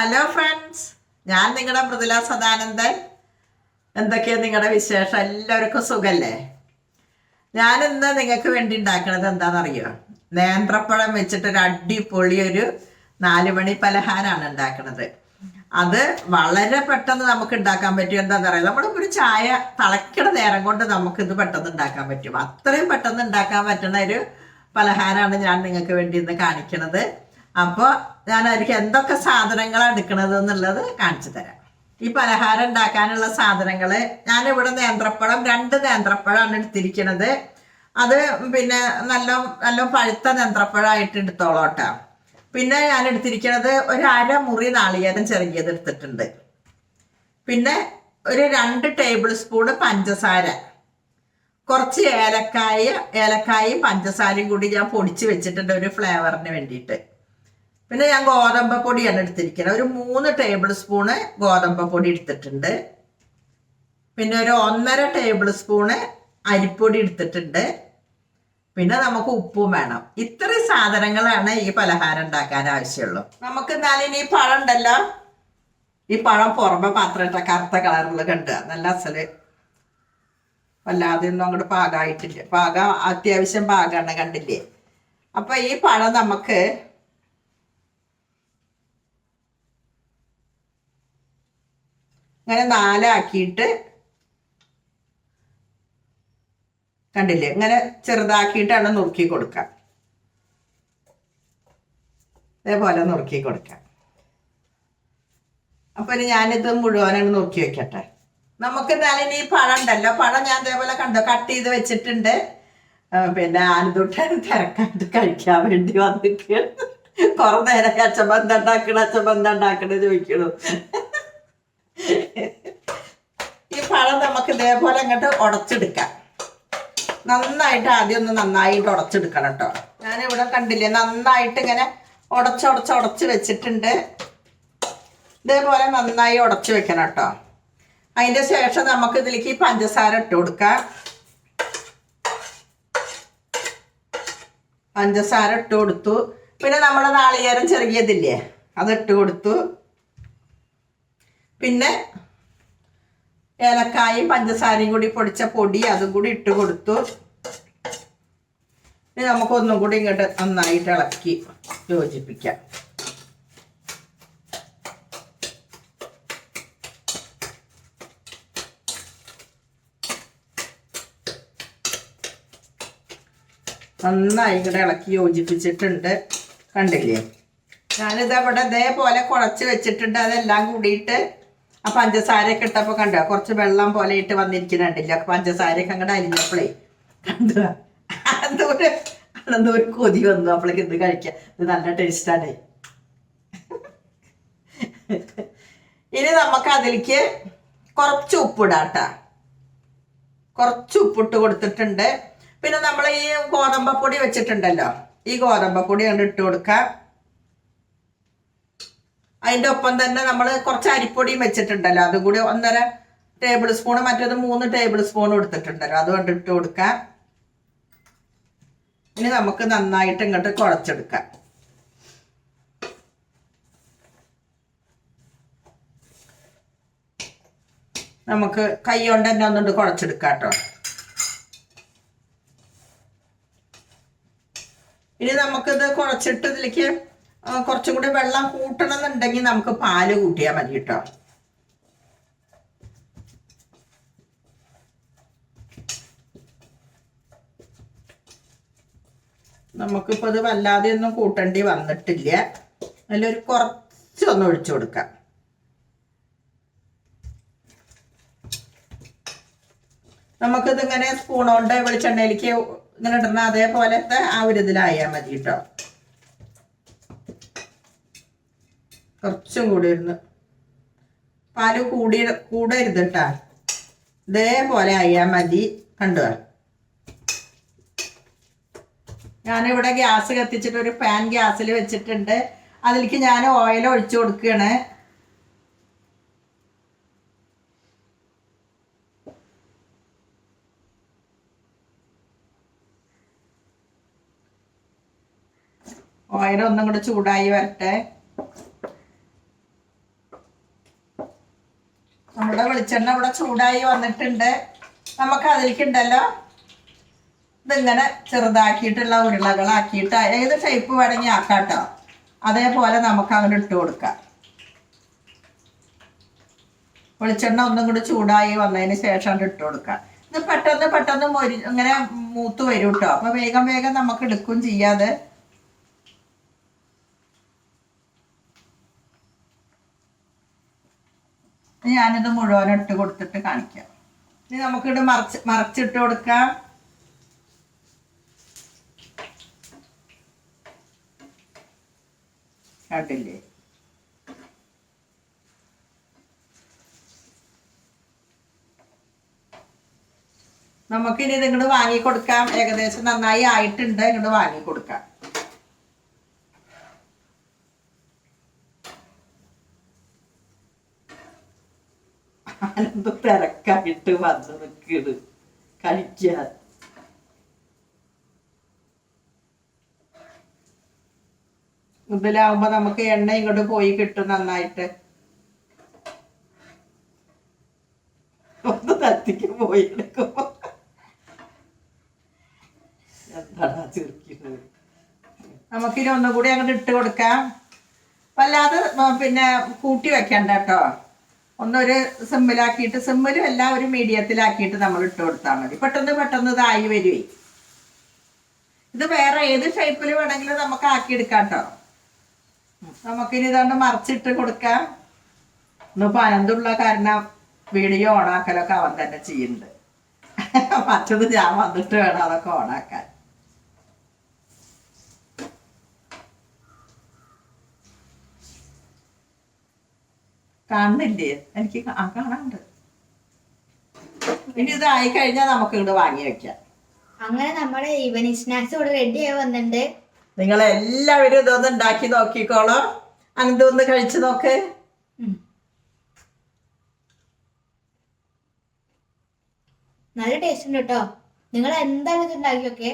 Hello friends ഞാൻ നിങ്ങളുടെ മൃദുല സദാനന്ദൻ. എന്തൊക്കെയാ നിങ്ങളുടെ വിശേഷം? എല്ലാവർക്കും സുഖല്ലേ? ഞാൻ ഇന്ന് നിങ്ങൾക്ക് വേണ്ടി ഉണ്ടാക്കുന്നത് എന്താണെന്നറിയോ? നേന്ത്രപ്പഴം വെച്ചിട്ട് ഒരു അടിപൊളി ഒരു നാലുമണി പലഹാരമാണ് ഉണ്ടാക്കുന്നത്. അത് വളരെ പെട്ടെന്ന് നമുക്ക് ഉണ്ടാക്കാൻ പറ്റും. എന്താണെന്ന് അറിയാം നമ്മളിപ്പോൾ ഒരു ചായ തിളക്കണ നേരം കൊണ്ട് നമുക്കിത് പെട്ടെന്ന് ഉണ്ടാക്കാൻ പറ്റും. അത്രയും പെട്ടെന്ന് ഉണ്ടാക്കാൻ പറ്റുന്ന ഒരു പലഹാരമാണ് ഞാൻ നിങ്ങൾക്ക് വേണ്ടി ഇന്ന് കാണിക്കുന്നത്. അപ്പോൾ ഞാൻ അതിലേക്ക് എന്തൊക്കെ സാധനങ്ങളാണ് എടുക്കണത് എന്നുള്ളത് കാണിച്ചു തരാം. ഈ പലഹാരം ഉണ്ടാക്കാനുള്ള സാധനങ്ങൾ ഞാനിവിടെ നേന്ത്രപ്പഴം രണ്ട് നേന്ത്രപ്പഴമാണ് എടുത്തിരിക്കണത്. അത് പിന്നെ നല്ല നല്ല പഴുത്ത നേന്ത്രപ്പഴമായിട്ട് എടുത്തോളോട്ട പിന്നെ ഞാൻ എടുത്തിരിക്കുന്നത് ഒരു അര മുറി നാളികേരം ചെറിയത് എടുത്തിട്ടുണ്ട്. പിന്നെ ഒരു രണ്ട് ടേബിൾ സ്പൂണ് പഞ്ചസാര. കുറച്ച് ഏലക്കായ ഏലക്കായും പഞ്ചസാരയും കൂടി ഞാൻ പൊടിച്ച് വെച്ചിട്ടുണ്ട് ഒരു ഫ്ലേവറിന് വേണ്ടിയിട്ട്. പിന്നെ ഞാൻ ഗോതമ്പ് പൊടിയാണ് എടുത്തിരിക്കുന്നത്. ഒരു മൂന്ന് ടേബിൾ സ്പൂണ് ഗോതമ്പ് പൊടി എടുത്തിട്ടുണ്ട്. പിന്നെ ഒരു ഒന്നര ടേബിൾ സ്പൂണ് അരിപ്പൊടി എടുത്തിട്ടുണ്ട്. പിന്നെ നമുക്ക് ഉപ്പും വേണം. ഇത്ര സാധനങ്ങളാണ് ഈ പലഹാരം ഉണ്ടാക്കാൻ ആവശ്യമുള്ളൂ. നമുക്ക് എന്നാലും ഈ പഴം ഉണ്ടല്ലോ. ഈ പഴം പുറമെ പാത്രം ഇട്ട കറുത്ത കളറിൽ കണ്ട്. നല്ല അസൽ വല്ലാതെ ഒന്നും അങ്ങോട്ട് പാകമായിട്ടില്ല പാകം അത്യാവശ്യം പാകമാണ് കണ്ടില്ലേ? അപ്പൊ ഈ പഴം നമുക്ക് ഇങ്ങനെ നാലാക്കിയിട്ട് കണ്ടില്ലേ? ഇങ്ങനെ ചെറുതാക്കിയിട്ടാണ് നുറുക്കി കൊടുക്കുക. ഇതേപോലെ നുറുക്കി കൊടുക്കാം അപ്പൊ ഇനി ഞാനിത് മുഴുവനാണ് നുറുക്കി വെക്കട്ടെ. നമുക്ക് എന്നാലും ഈ പഴം ഉണ്ടല്ലോ. പഴം ഞാൻ ഇതേപോലെ കണ്ടോ. കട്ട് ചെയ്ത് വെച്ചിട്ടുണ്ട്. പിന്നെ ആനന്ദൂട്ടാണ് തിരക്കായിട്ട് കഴിക്കാൻ വേണ്ടി വന്നിട്ട്. കുറെ നേരം അച്ഛൻ എന്താ ഉണ്ടാക്കണ അച്ഛൻ എന്താ ഉണ്ടാക്കണ ചോദിക്കണു ഈ പഴം നമുക്ക് ഇതേപോലെ അങ്ങോട്ട് ഉടച്ചെടുക്കാം. നന്നായിട്ട് ആദ്യം ഒന്ന് നന്നായിട്ട് ഉടച്ചെടുക്കണം കേട്ടോ ഇവിടെ കണ്ടില്ലേ നന്നായിട്ട് ഇങ്ങനെ ഉടച്ചുടച്ച് ഉടച്ച് വെച്ചിട്ടുണ്ട്. ഇതേപോലെ നന്നായി ഉടച്ച് വെക്കണം കേട്ടോ അതിന്റെ ശേഷം നമുക്ക് ഇതിലേക്ക് പഞ്ചസാര ഇട്ട് കൊടുക്കാം. പഞ്ചസാര ഇട്ട് കൊടുത്തു. പിന്നെ നമ്മുടെ നാളികേരം ചെറിയതില്ലേ അത് ഇട്ട് കൊടുത്തു. പിന്നെ ഏലക്കായും പഞ്ചസാരയും കൂടി പൊടിച്ച പൊടി അതും കൂടി ഇട്ട് കൊടുത്തു. ഇനി നമുക്കൊന്നും കൂടി ഇങ്ങോട്ട് നന്നായിട്ട് ഇളക്കി യോജിപ്പിക്കാം. നന്നായി ഇങ്ങോട്ട് ഇളക്കി യോജിപ്പിച്ചിട്ടുണ്ട്. കണ്ടില്ലേ? ഞാനിതവിടെ ഇതേപോലെ കുഴച്ച് വെച്ചിട്ടുണ്ട്. അതെല്ലാം കൂടിയിട്ട് ആ പഞ്ചസാരയൊക്കെ ഇട്ടപ്പോൾ കണ്ടോ? കുറച്ച് വെള്ളം പോലെ ഇട്ട് വന്നിരിക്കുന്നുണ്ടില്ല. പഞ്ചസാരയൊക്കെ അങ്ങോട്ട് അരിഞ്ഞപ്പോഴേ കണ്ടോ? അന്തൂര് ഒരു കൊതി വന്നു. അപ്പോഴേക്ക് ഇത് കഴിക്കാം. ഇത് നല്ല ടേസ്റ്റാണ്. ഇനി നമുക്ക് അതിലേക്ക് കുറച്ച് ഉപ്പിടാട്ട കുറച്ച് ഉപ്പിട്ട് കൊടുത്തിട്ടുണ്ട്. പിന്നെ നമ്മൾ ഈ ഗോതമ്പപ്പൊടി വെച്ചിട്ടുണ്ടല്ലോ. ഈ ഗോതമ്പപ്പൊടി കണ്ട് ഇട്ട് കൊടുക്കാം. അതിന്റെ ഒപ്പം തന്നെ നമ്മൾ കുറച്ച് അരിപ്പൊടിയും വെച്ചിട്ടുണ്ടല്ലോ. അതും കൂടി ഒന്നര ടേബിൾ സ്പൂൺ മറ്റേത് മൂന്ന് ടേബിൾ സ്പൂൺ എടുത്തിട്ടുണ്ടല്ലോ. അതുകൊണ്ട് ഇട്ട് കൊടുക്കാം. ഇനി നമുക്ക് നന്നായിട്ട് ഇങ്ങോട്ട് കുഴച്ചെടുക്കാം. നമുക്ക് കൈ കൊണ്ട് തന്നെ ഒന്നുകൊണ്ട് കുഴച്ചെടുക്കാം കേട്ടോ. ഇനി നമുക്കിത് കുഴച്ചിട്ട് ഇതിലേക്ക് കുറച്ചും കൂടി വെള്ളം കൂട്ടണം എന്നുണ്ടെങ്കിൽ നമുക്ക് പാൽ കൂട്ടിയാൽ മതി കേട്ടോ. നമുക്കിപ്പോൾ ഇത് വല്ലാതെ ഒന്നും കൂട്ടേണ്ടി വന്നിട്ടില്ല. അതിലൊരു കുറച്ചൊന്ന് ഒഴിച്ചു കൊടുക്കാം. നമുക്കിതിങ്ങനെ സ്പൂൺ കൊണ്ട് വെളിച്ചെണ്ണയിലേക്ക് ഇങ്ങനെ ഇടുന്ന അതേപോലത്തെ ആ ഒരു ഇതിലായാൽ മതി കേട്ടോ. കുറച്ചും കൂടി ഇരുന്ന്. പാൽ കൂടി കൂടരുത് കേട്ടാ ഇതേപോലെ ആയാൽ മതി. കണ്ടോ? ഞാനിവിടെ ഗ്യാസ് കത്തിച്ചിട്ട് ഒരു പാൻ ഗ്യാസിൽ വെച്ചിട്ടുണ്ട്. അതിലേക്ക് ഞാൻ ഓയിൽ ഒഴിച്ചു കൊടുക്കുകയാണ്. ഓയിൽ ഒന്നും കൂടെ ചൂടായി വരട്ടെ. നമ്മുടെ വെളിച്ചെണ്ണ ഇവിടെ ചൂടായി വന്നിട്ടുണ്ട്. നമുക്ക് അതിലേക്കുണ്ടല്ലോ ഇതിങ്ങനെ ചെറുതാക്കിയിട്ടുള്ള ഉരുളകളാക്കിയിട്ട് ഏത് ഷേപ്പ് വേണമെങ്കിൽ ആക്കാട്ടോ. അതേപോലെ നമുക്ക് അങ്ങനെ ഇട്ട് കൊടുക്കാം. വെളിച്ചെണ്ണ ഒന്നും കൂടി ചൂടായി വന്നതിന് ശേഷം ഇട്ട് കൊടുക്കാം. ഇത് പെട്ടെന്ന് പെട്ടെന്ന് ഇങ്ങനെ മൂത്ത് വരും കേട്ടോ അപ്പൊ വേഗം വേഗം നമുക്ക് എടുക്കും ചെയ്യാതെ ഞാനിത് മുഴുവൻ ഇട്ട് കൊടുത്തിട്ട് കാണിക്കാം. ഇനി നമുക്കിത് മറച്ച് മറച്ചിട്ട് കൊടുക്കാം. കേട്ടില്ലേ നമുക്കിനി ഇത് വാങ്ങി കൊടുക്കാം ഏകദേശം നന്നായി ആയിട്ടുണ്ട്. ഇങ്ങോട്ട് വാങ്ങി കൊടുക്കാം തിരക്കായിട്ട് വന്ന് നിൽക്കണ് കളിക്കാൻ. ഇതിലാവുമ്പോ നമുക്ക് എണ്ണ ഇങ്ങോട്ട് പോയി കിട്ടും നന്നായിട്ട്. ഒന്ന് തത്തിക്ക് പോയി എടുക്കുമ്പോ. എന്താണ് ചെറുക്കുന്നത് നമുക്കിനി ഒന്നും കൂടി അങ്ങോട്ട് ഇട്ട് കൊടുക്കാം. വല്ലാതെ പിന്നെ കൂട്ടി വെക്കണ്ട കേട്ടോ. ഒന്നൊരു സിമ്മിലാക്കിയിട്ട് സിമ്മിലും എല്ലാം ഒരു മീഡിയത്തിലാക്കിയിട്ട് നമ്മൾ ഇട്ട് കൊടുത്താൽ മതി. പെട്ടെന്ന് പെട്ടെന്ന് ഇതായി വരുവേ. ഇത് വേറെ ഏത് ഷേപ്പിൽ വേണമെങ്കിലും നമുക്ക് ആക്കിയെടുക്കാം കേട്ടോ നമുക്കിനി ഇതാണ്ട് മറിച്ചിട്ട് കൊടുക്കാം. ഇന്നിപ്പോൾ അനന്തുള്ള കാരണം വീഡിയോ ഓണാക്കലൊക്കെ അവൻ തന്നെ ചെയ്യുന്നുണ്ട്. മറ്റത് ഞാൻ വന്നിട്ട് വേണം അതൊക്കെ ഓണാക്കാൻ. കാണുന്നില്ലേ? എനിക്ക് ആ കാണാണ്ട് ഇനി ആയി കഴിഞ്ഞാൽ നമുക്ക് ഇങ്ങോട്ട് വാങ്ങി വെക്കാം. അങ്ങനെ നമ്മുടെ ഈവനിങ് സ്നാക്സ് ഇവിടെ റെഡി ആയി വന്നിട്ടുണ്ട്. നിങ്ങൾ എല്ലാവരും ഇതൊന്ന് ഉണ്ടാക്കി നോക്കിക്കോളോ. അങ്ങനത്തെ ഒന്ന് കഴിച്ചു നോക്ക്. നല്ല ടേസ്റ്റ് ഉണ്ട് കേട്ടോ. നിങ്ങൾ എന്തായാലും ഇത് ഉണ്ടാക്കിയൊക്കെ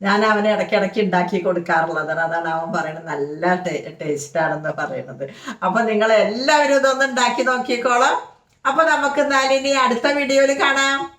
ഞാൻ അവന് ഇടയ്ക്കിടയ്ക്ക് ഉണ്ടാക്കി കൊടുക്കാറുള്ളതാണ് അതാണ് അവൻ പറയുന്നത്. നല്ല ടേസ്റ്റ് ആണെന്ന് പറയുന്നത്. അപ്പൊ നിങ്ങൾ എല്ലാവരും ഇതൊന്ന് ഉണ്ടാക്കി നോക്കിക്കോളാം. അപ്പൊ നമുക്ക് എന്നാലിനി അടുത്ത വീഡിയോയിൽ കാണാം.